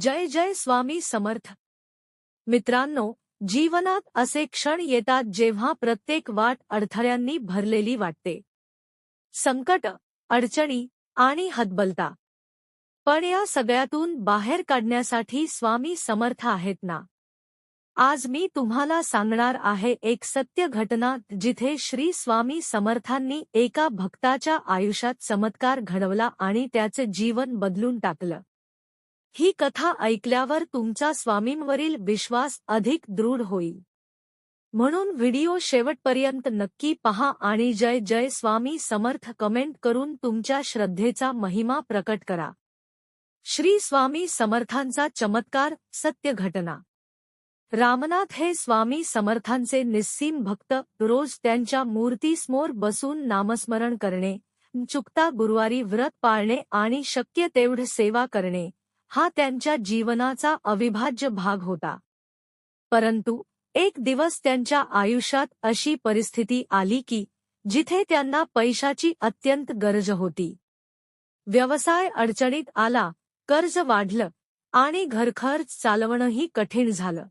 जय जय स्वामी समर्थ. मित्रांनो जीवनात असे क्षण येतात जेव्हा प्रत्येक वाट अडथळ्यांनी भरलेली वाटते. संकट अडचणी आणि हतबलता. पण या सगळ्यातून बाहेर काढण्यासाठी स्वामी समर्थ आहेत ना? आज मी तुम्हाला सांगणार आहे एक सत्य घटना जिथे श्री स्वामी समर्थांनी एका भक्ताच्या आयुष्यात चमत्कार घडवला आणि त्याचे जीवन बदलून टाकलं. ही कथा ऐकल्यावर तुमचा स्वामींवरील विश्वास अधिक दृढ होईल. म्हणून व्हिडिओ शेवटपर्यंत नक्की पहा आणि जय जय स्वामी समर्थ कमेंट करून तुमच्या श्रद्धेचा महिमा प्रकट करा. श्री स्वामी समर्थांचा चमत्कार सत्य घटना. रामनाथ हे स्वामी समर्थांचे निस्सीम भक्त रोज त्यांच्या मूर्तीसमोर बसून नामस्मरण करणे चुकता गुरुवारी व्रत पाळणे आणि शक्य तेवढ सेवा करणे हा त्यांच्या जीवनाचा अविभाज्य भाग होता. परंतु एक दिवस त्यांच्या आयुष्यात अशी परिस्थिती आली की जिथे त्यांना पैशाची अत्यंत गरज होती. व्यवसाय अडचणीत आला कर्ज वाढलं आणि घरखर्च चालवणंही कठीण झालं.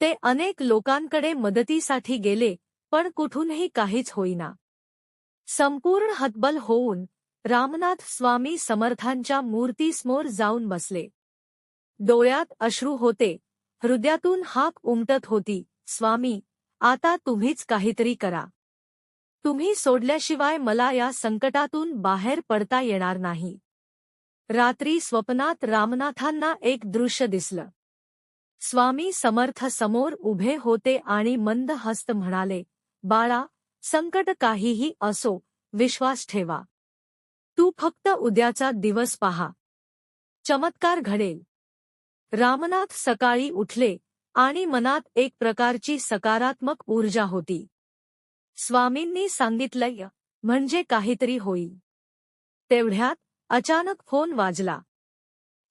ते अनेक लोकांकडे मदतीसाठी गेले पण कुठूनही काहीच होईना. संपूर्ण हतबल होऊन रामनाथ स्वामी समर्थांच्या मूर्तीसमोर जाऊन बसले. डोळ्यात अश्रू होते. हृदयातून हाक उमटत होती. स्वामी आता तुम्हीच काहीतरी करा. तुम्ही सोडल्याशिवाय मला या संकटातून बाहेर पडता येणार नाही. रात्री स्वप्नात रामनाथांना एक दृश्य दिसलं. स्वामी समर्थ समोर उभे होते आणि मंद हस्त म्हणाले बाळा संकट काहीही असो विश्वास ठेवा. तू फक्त उद्याचा दिवस पहा. चमत्कार घडेल. रामनाथ सकाळी उठले आणि मनात एक प्रकारची सकारात्मक ऊर्जा होती. स्वामींनी सांगितलंय म्हणजे काहीतरी होईल. तेवढ्यात अचानक फोन वाजला.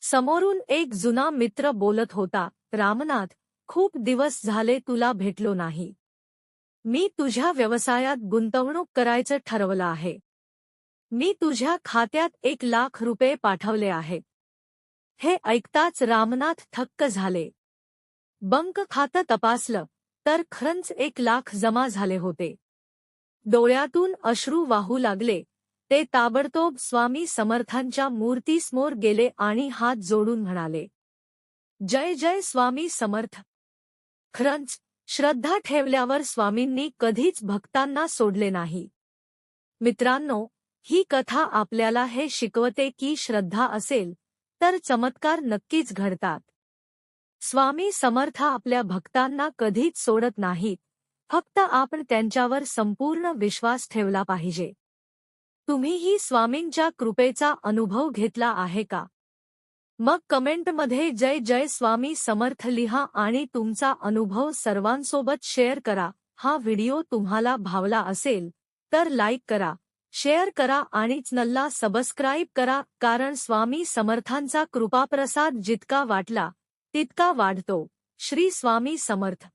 समोरून एक जुना मित्र बोलत होता रामनाथ खूप दिवस झाले तुला भेटलो नाही. मी तुझ्या व्यवसायात गुंतवणूक करायचं ठरवलं आहे. मी तुझ्या खात्यात एक लाख रुपये पाठवले आहेत. हे ऐकताच रामनाथ थक्क झाले. बंक खातं तपासलं तर खरंच एक लाख जमा झाले होते. डोळ्यातून अश्रू वाहू लागले. ते ताबडतोब स्वामी समर्थांच्या मूर्तीसमोर गेले आणि हात जोडून म्हणाले जय जय स्वामी समर्थ. खरंच श्रद्धा ठेवल्यावर स्वामींनी कधीच भक्तांना सोडले नाही. मित्रांनो ही कथा आपल्याला हे शिकवते की श्रद्धा असेल तर चमत्कार नक्कीच घडतात. स्वामी समर्थ आपल्या भक्तांना कधीच सोडत नाहीत फक्त आपण त्यांच्यावर संपूर्ण विश्वास ठेवला पाहिजे. तुम्हीही स्वामींच्या कृपेचा अनुभव घेतला आहे का? मग कमेंटमध्ये जय जय स्वामी समर्थ लिहा आणि तुमचा अनुभव सर्वांसोबत शेअर करा. हा व्हिडिओ तुम्हाला भावला असेल तर लाईक करा. शेअर करा आणि चॅनलला सबस्क्राईब करा कारण स्वामी समर्थांचा कृपाप्रसाद जितका वाटला तितका वाढतो. श्री स्वामी समर्थ.